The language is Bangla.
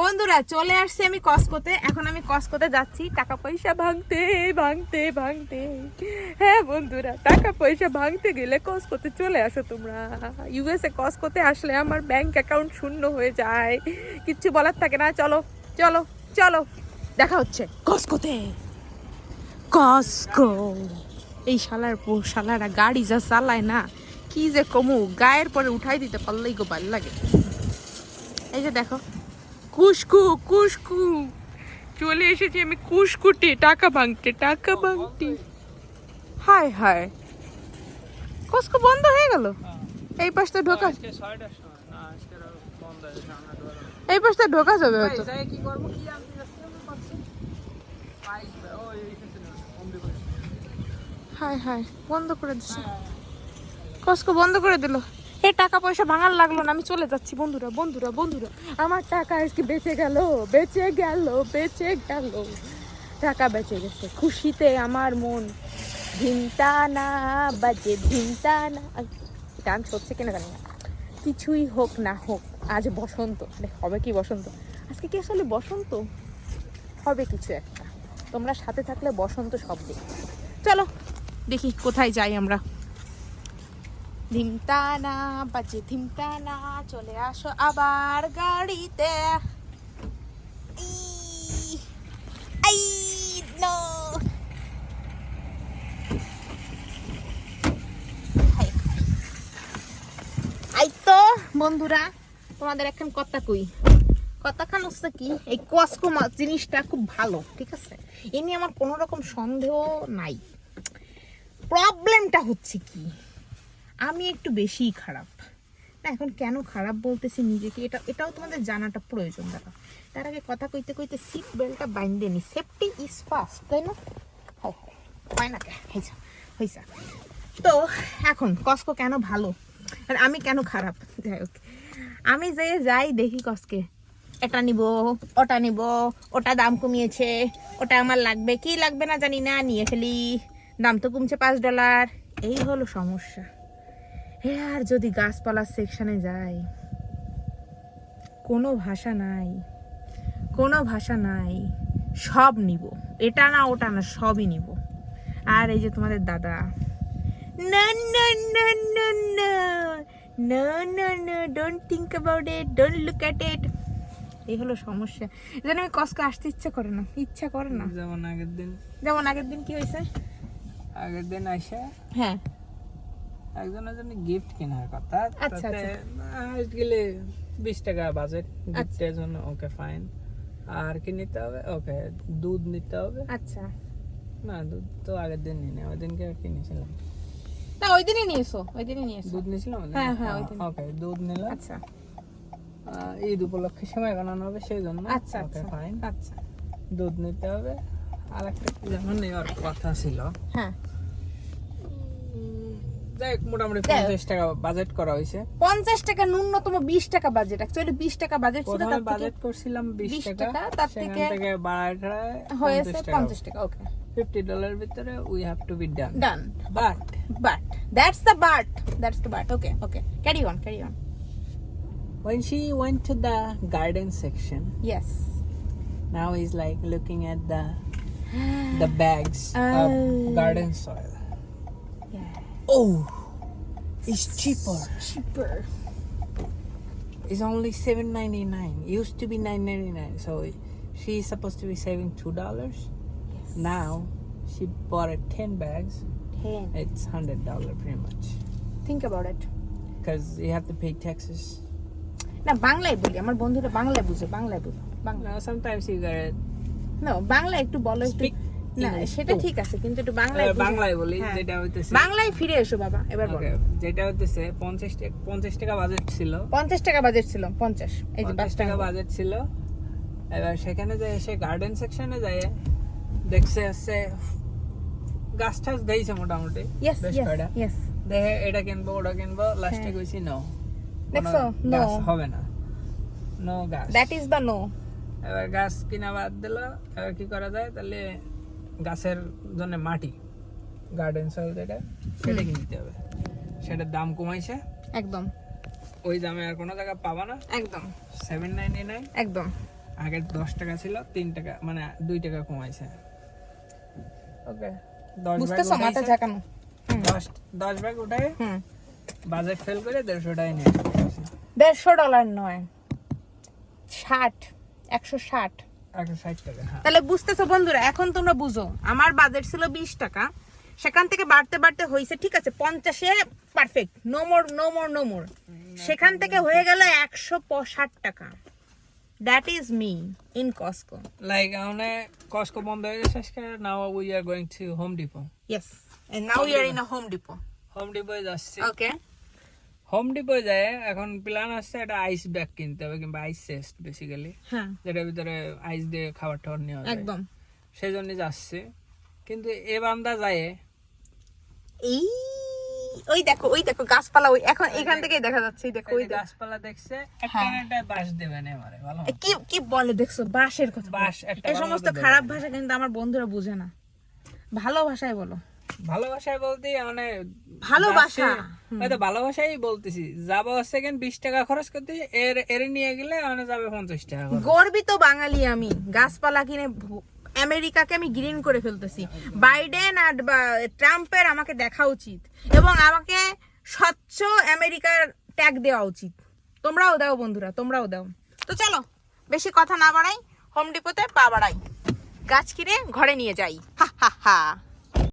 বন্ধুরা, চলে আসছি আমি কসকোতে। এখন আমি কসকোতে যাচ্ছি। টাকা পয়সা ভাঙতে ভাঙতে ভাঙতে। হ্যাঁ বন্ধুরা, টাকা পয়সা ভাঙতে গেলে কসকোতে চলে আসো তোমরা। ইউএসএ কসকোতে আসলে আমার ব্যাংক অ্যাকাউন্ট শূন্য হয়ে যায়। কিচ্ছু বলার থাকে না। চলো চলো চলো। দেখা হচ্ছে কসকোতে। কসকো। এই শালার শালারা গাড়ি যা চালায় না, কি যে কমু। গায়ের পরে উঠাই দিতে পারলেই গো ভালো লাগে। এই যে দেখো কুসকু কুসকু চলে এসেছি আমি কুসকুটে টাকা বাংতে টাকা বাংতে হায় হায় কুসকু বন্ধ হয়ে গেল? এই পাশটা ঢোকা। এই পাশটা ঢোকা যাবে হয়তো। হায় হায়। বন্ধ করে দিছে। কসকো বন্ধ করে দিলো। এ টাকা পয়সা ভাঙার লাগল না, আমি চলে যাচ্ছি, বন্ধুরা বন্ধুরা বন্ধুরা। আমার টাকা আজকে বেঁচে গেল বেঁচে গেল বেঁচে গেল। টাকা বেঁচে গেছে, খুশিতে আমার মন। ভিনতা না বাজে ভিনতা না গান হচ্ছে কিনা জানি না। কিছুই হোক না হোক, আজ বসন্ত। হবে কি বসন্ত? আজকে কি আসলে বসন্ত? হবে কিছু একটা। তোমরা সাথে থাকলে বসন্ত সব দেখবে। চলো, দেখি কোথায় যাই আমরা। ধিমতানা বাজে ধিমতানা চলে আসো আবার গাড়িতে। তো বন্ধুরা, তোমাদের এখন কথা কই? কথাখান হচ্ছে কি, এই কসকো জিনিসটা খুব ভালো, ঠিক আছে? এ নিয়ে আমার কোনো রকম সন্দেহ নাই। প্রবলেমটা হচ্ছে কি আমি একটু বেশিই খারাপ। না, এখন কেন খারাপ বলতেছি নিজেকে? এটা, এটাও তোমাদের জানাটা প্রয়োজন দাদা। তার আগে কথা কইতে কইতে সিট বেল্টটা বাইন্ধে নি। সেফটি ইজ ফার্স্ট তাই না? হয় না হয়েছে তো এখন, কসকো কেন ভালো? আর আমি কেন খারাপ? যাই হোক, আমি যে যাই দেখি কসকে। এটা নিব, ওটা নিব, ওটা দাম কমিয়েছে, ওটা আমার লাগবে, কি লাগবে না জানি না, নিয়ে ফেলি। দাম তো কমছে পাঁচ ডলার এই হলো সমস্যা। হে আর যদি গাছপালার সেকশনে যাই কোনো ভাষা নাই কোনো ভাষা নাই সব নিব। এটা না ওটা না সবই নিব। আর এই যে তোমাদের দাদা না না না না না না না না don't think about it don't look at it এই হলো সমস্যা। যেন আমি কষ্ট আসতে ইচ্ছা করে না ইচ্ছা করে না। যেমন আগের দিন। যেমন আগের দিন কি হয়েছে? আগের দিন আইসা হ্যাঁ। একজনের জন্য গিফট কেনার কথা আচ্ছা, তাতে গেলে বিশ টাকা বাজেট গিফটের জন্য ওকে ফাইন আর কি নিতে হবে? ওকে দুধ নিতে হবে। আচ্ছা। না দুধ তো আগের দিন নিই ওই দিনকে কি নিয়েছিলাম। না ওই দিনই নিয়েছো ওই দিনই নিয়েছো। দুধ নিয়েছিলাম হ্যাঁ, হ্যাঁ, ওই দিন। ওকে দুধ নিলাম। আচ্ছা। ঈদ উপলক্ষে সময় বানানো হবে সেই জন্য। আচ্ছা আচ্ছা। ফাইন আচ্ছা। দুধ নিতে হবে। আর একটা কি নেওয়ার কথা ছিল। হ্যাঁ। যাই হোক, মোটামুটি যাই হোক। পঞ্চাশ টাকা বাজেট করা হয়েছে। পঞ্চাশ টাকা ন্যূনতম বিশ টাকা বাজেট অ্যাকচুয়ালি বিশ টাকা বাজেট ছিল তার বাজেট করছিলাম বিশ 20 টাকা তার থেকে থেকে বাড়ায় টাড়ায় হয়েছে পঞ্চাশ টাকা। পঞ্চাশ টাকা ওকে ফিফটি ডলার ভিতরে we have to be done done but but that's the but that's the but okay okay carry on carry on when she went to the garden section yes now he's like looking at the the bags Oh. of garden soil oh it's cheaper cheaper it's only 7.99 used to be 9.99 so she's supposed to be saving two dollars now she bought it 10 bags ten it's hundred dollar pretty much think about it because you have to pay taxes না বাংলায় বলি আমার বন্ধুরা বাংলায় বুঝে বাংলায় বুঝো Bangla now sometimes you gotta না বাংলা একটু বলো একটু Speak না সেটা ঠিক আছে কিন্তু একটু বাংলায় বাংলায় বলি হ্যাঁ। যেটা হইতেছে। বাংলায় ফিরে এসো বাবা এবার বলো। যেটা হইতেছে পঞ্চাশ টাকা পঞ্চাশ টাকা বাজেট ছিল। পঞ্চাশ টাকা বাজেট ছিল পঞ্চাশ এই যে পঞ্চাশ পাঁচ টাকা টাকা বাজেট ছিল। এবার সেখানে যে এসে গার্ডেন সেকশনে যায় দেখছে হচ্ছে গাছ টাছ দিয়েছে মোটামুটি ইয়েস ইয়েস দেখে এটা কিনবো ওটা কিনবো লাস্টে হ্যাঁ। কইছি নো দেখছ? গাছ হবে না। নো গাছ। দ্যাট ইজ দ্য নো এবার গাছ কিনা বাদ দিল এবার কি করা যায়? তাহলে গাছের জন্য মাটি গার্ডেন সয়েল যেটা সেটা কিনতে হবে। সেটার দাম কমাইছে। একদম। ওই দামে আর কোনো জায়গা পাবা না। একদম। সেভেন নাইনটি নাইন একদম। আগে দশ টাকা ছিল তিন টাকা মানে দুই টাকা কমাইছে। ওকে দশ ব্যাগ ঝাঁকানো। দশ দশ ব্যাগ উঠাই হুম। বাজেট ফেল করে দেড়শো টাকায় নিয়ে দেড়শো ডলার নয়। ষাট একশো ষাট। হ্যাঁ। তাহলে বুঝতেছো বন্ধুরা এখন তোমরা বুঝো। আমার বাজেট ছিল বিশ টাকা। সেখান থেকে বাড়তে বাড়তে হয়েছে ঠিক আছে পঞ্চাশে perfect no more no more no more সেখান থেকে হয়ে গেল একশো ষাট টাকা। That is me in Costco like মানে কস্কো বন্ধ হয়ে গেছে আজকে now we are going to Home Depot yes now you are in a Home Depot Home ডিপোয় যাচ্ছি। ওকে হোম ডিপোয় যায় এখন প্ল্যান আসছে একটা আইস ব্যাগ কিনতে হবে কিংবা আইস চেস্ট বেসিক্যালি হ্যাঁ। যেটার ভিতরে আইস দিয়ে খাবার টাবার নেওয়া যায়। একদম। সেই জন্য যাচ্ছে। কিন্তু এ বান্দা যায়। এই ওই দেখো ওই দেখো গাছপালা ওই এখন এখান থেকেই দেখা যাচ্ছে দেখো ওই গাছপালা দেখছে একটা হ্যাঁ। একটা বাঁশ দেবে না আমারে ভালো কি কি বলে দেখছ? বাঁশের কথা বাঁশ একটা এই সমস্ত খারাপ ভাষা কিন্তু আমার বন্ধুরা বুঝে না। ভালো ভাষায় বলো। ভালোবাসায় বলতে মানে ভালোবাসা, হয়তো ভালোবাসাই বলতেছি। যাব সেকেন্ড বিশ টাকা খরচ করতে এর এর নিয়ে গেলে মানে যাবে পঞ্চাশ টাকা গর্বিত বাঙালি আমি। গাছপালা কিনে আমেরিকাকে আমি গ্রিন করে ফেলতেছি। বাইডেন আর ট্রাম্পের আমাকে দেখা উচিত। এবং আমাকে স্বচ্ছ আমেরিকার ট্যাগ দেওয়া উচিত। তোমরাও দাও বন্ধুরা তোমরাও দাও। তো চলো বেশি কথা না বাড়াই হোম ডিপোতে পা বাড়াই। গাছ কিনে ঘরে নিয়ে যাই। হা হা হা।